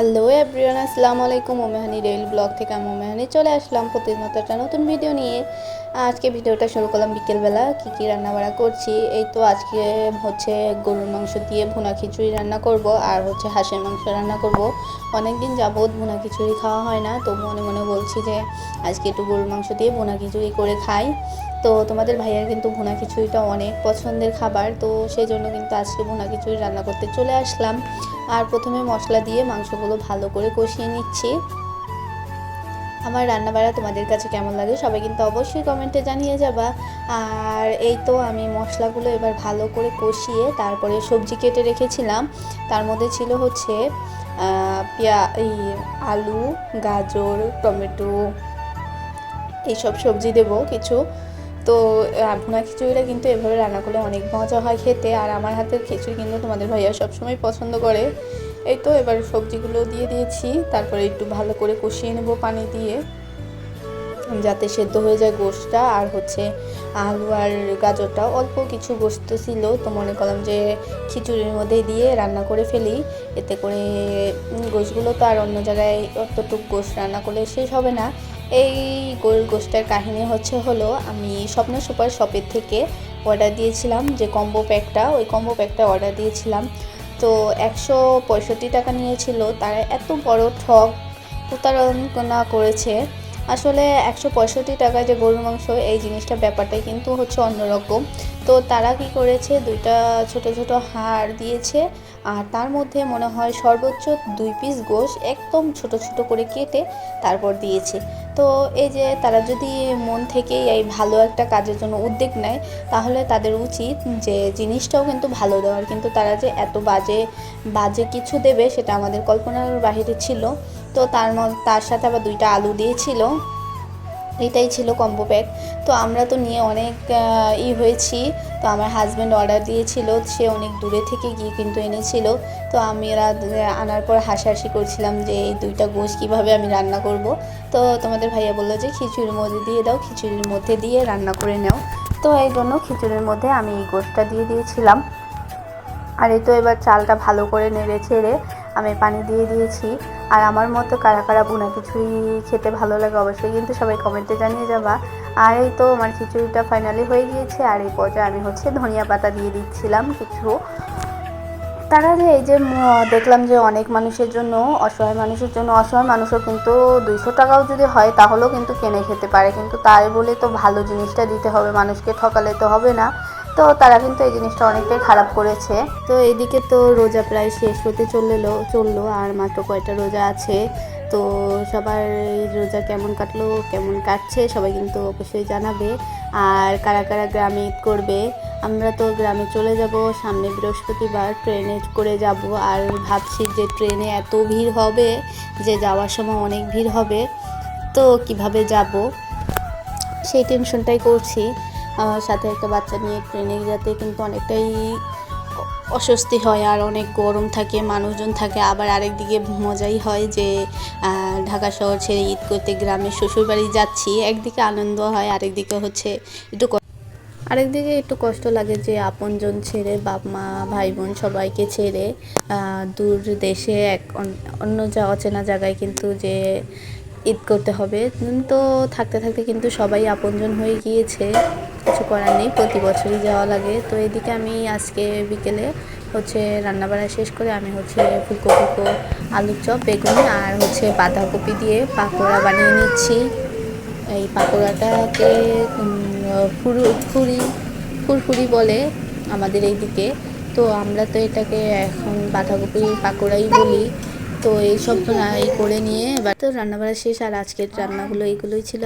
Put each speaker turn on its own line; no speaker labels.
Hello everyone আসসালামু আলাইকুম ওমেহানি rail blog থেকে আমি ওমেহানি চলে আসলাম প্রতিনিয়ত একটা নতুন ভিডিও নিয়ে। আজকে ভিডিওটা শুরু করলাম বিকেলবেলা, কী কী রান্নাবাড়া করছি, এই তো আজকে হচ্ছে গরুর মাংস দিয়ে ভুনা খিচুড়ি রান্না করব, আর হচ্ছে হাঁসের মাংস রান্না করব। অনেক দিন যাবৎ ভুনা খিচুড়ি খাওয়া হয় না, তো মনে মনে বলছি যে আজকে একটু গরুর মাংস দিয়ে ভুনা খিচুড়ি করে খাই। তো তোমাদের ভাইয়ার কিন্তু ভুনা খিচুড়িটা অনেক পছন্দের খাবার, তো সেই জন্য কিন্তু আজকে ভুনা খিচুড়ি রান্না করতে চলে আসলাম। আর প্রথমে মশলা দিয়ে মাংসগুলো ভালো করে কষিয়ে নিচ্ছি। আমার রান্নাবাড়া তোমাদের কাছে কেমন লাগে সবাই কিন্তু অবশ্যই কমেন্টে জানিয়ে যাবা। আর এই তো আমি মশলাগুলো এবার ভালো করে কষিয়ে তারপরে সবজি কেটে রেখেছিলাম। তার মধ্যে ছিল হচ্ছে পেঁয়া, এই আলু, গাজর, টমেটো, এইসব সবজি দেবো কিছু। তো ভুনা খিচুড়িটা কিন্তু এভাবে রান্না করলে অনেক মজা হয় খেতে। আর আমার হাতের খিচুড়ি কিন্তু তোমাদের ভাইয়া সবসময় পছন্দ করে। এই তো, এবার সবজিগুলো দিয়ে দিয়েছি। তারপরে একটু ভালো করে কষিয়ে নেব পানি দিয়ে। যাতে সেদ্ধ হয়ে যায় গোশটা আর হচ্ছে আলু আর গাজরটা অল্প কিছু গোস্ত ছিল, তো মনে করলাম যে খিচুড়ির মধ্যে দিয়ে রান্না করে ফেলি। এতে করে গোশগুলো তো আর অন্য জায়গায় অতটুক গোশ রান্না করলে শেষ হবে না। এই গোল গোশটার কাহিনী হচ্ছে হলো, আমি স্বপ্ন সুপার শপের থেকে অর্ডার দিয়েছিলাম যে কম্বো প্যাকটা ওই কম্বো প্যাকটা অর্ডার দিয়েছিলাম। তো একশো পঁয়ষট্টি টাকা নিয়েছিল, তারা এত বড় ঠক প্রতারণা করেছে। আসলে একশো পঁয়ষট্টি টাকায় যে গরুর মাংস, এই জিনিসটা ব্যাপারটাই কিন্তু হচ্ছে অন্যরকম। তো তারা কি করেছে? দুইটা ছোট ছোট হাড় দিয়েছে আর তার মধ্যে মনে হয় সর্বোচ্চ দুই পিস গোশ একদম ছোট ছোট করে কেটে তারপর দিয়েছে। তো এই যে তারা যদি মন থেকেই এই ভালো একটা কাজের জন্য উদ্যোগ নেয়, তাহলে তাদের উচিত যে জিনিসটাও কিন্তু ভালো দেওয়ার। কিন্তু তারা যে এত বাজে বাজে কিছু দেবে সেটা আমাদের কল্পনার বাহিরে ছিল। তো তার তার সাথে আবার দুইটা আলু দিয়েছিল। এটাই ছিল কম্বো প্যাক তো আমরা তো নিয়ে অনেক ই হয়েছি। তো আমার হাজব্যান্ড অর্ডার দিয়েছিল। সে অনেক দূরে থেকে গিয়ে কিন্তু এনেছিল। তো আমি এরা আনার পর হাসাহাসি করছিলাম যে এই দুইটা গোশ কীভাবে আমি রান্না করব। তো তোমাদের ভাইয়া বলল যে খিচুড়ির মধ্যে দিয়ে দাও, খিচুড়ির মধ্যে দিয়ে রান্না করে নাও। তো এই জন্য খিচুড়ির মধ্যে আমি এই গোশটা দিয়ে দিয়েছিলাম। আর এই তো এবার চালটা ভালো করে নেড়ে ছেড়ে আমি পানি দিয়ে দিয়েছি। আর আমার মতো কারা কারা বোনা খিচুড়ি খেতে ভালো লাগে অবশ্যই কিন্তু সবাই কমেন্টে জানিয়ে যাবা। আর এই তো আমার খিচুড়িটা ফাইনালি হয়ে গিয়েছে, আর এই পর্যায়ে আমি হচ্ছে ধনিয়া পাতা দিয়ে দিচ্ছিলাম কিছু। তারা যে এই যে দেখলাম যে অনেক মানুষের জন্য, অসহায় মানুষের জন্য, অসহায় মানুষও কিন্তু দুইশো টাকাও যদি হয় তাহলেও কিন্তু কিনে খেতে পারে, কিন্তু তাই বলে তো ভালো জিনিসটা দিতে হবে, মানুষকে ঠকালে তো হবে না। তো তারা কিন্তু এই জিনিসটা অনেকটাই খারাপ করেছে। তো এদিকে তো রোজা প্রায় শেষ হতে চলল চলল, আর মাত্র কয়টা রোজা আছে। তো সবার এই রোজা কেমন কাটলো, কেমন কাটছে, সবাই কিন্তু অবশ্যই জানাবে। আর কারা কারা গ্রামে ঈদ করবে, আমরা তো গ্রামে চলে যাব, সামনে বৃহস্পতিবার ট্রেনে করে যাব। আর ভাবছি যে ট্রেনে এত ভিড় হবে যে যাওয়ার সময় অনেক ভিড় হবে। তো কীভাবে যাব? সেই টেনশনটাই করছি। আমার সাথে একটা বাচ্চা নিয়ে ট্রেনে যেতে কিন্তু অনেকটাই অস্বস্তি হয় আর অনেক গরম থাকে, মানুষজন থাকে। আবার আরেক দিকে মজাই হয় যে ঢাকা শহর ছেড়ে ঈদ করতে গ্রামের শ্বশুরবাড়ি যাচ্ছি। একদিকে আনন্দ হয়, আরেকদিকে হচ্ছে একটু আরেকদিকে একটু কষ্ট লাগে যে আপনজন ছেড়ে, বাপ, মা, ভাই, বোন সবাইকে ছেড়ে দূর দেশে এক অন- অন্য যা অচেনা জায়গায় কিন্তু যে ঈদ করতে হবে। তো থাকতে থাকতে কিন্তু সবাই আপনজন হয়ে গিয়েছে। কিছু করার নেই, প্রতি বছরই যাওয়া লাগে। তো এদিকে আমি আজকে বিকেলে হচ্ছে রান্নাবাড়া শেষ করে আমি হচ্ছে ফুলকপি আলুর চপ, বেগুন আর হচ্ছে বাঁধাকপি দিয়ে পাকোড়া বানিয়ে নিচ্ছি। এই পাকোড়াটাকে ফুরু, ফুরি, ফুরফুরি বলে আমাদের এইদিকে। তো আমরা তো এটাকে এখন বাঁধাকপি পাকোড়াই বলি। তো এইসব এই করে নিয়ে এবার তো রান্নাবাড়া শেষ আর আজকের রান্নাগুলো এইগুলোই ছিল।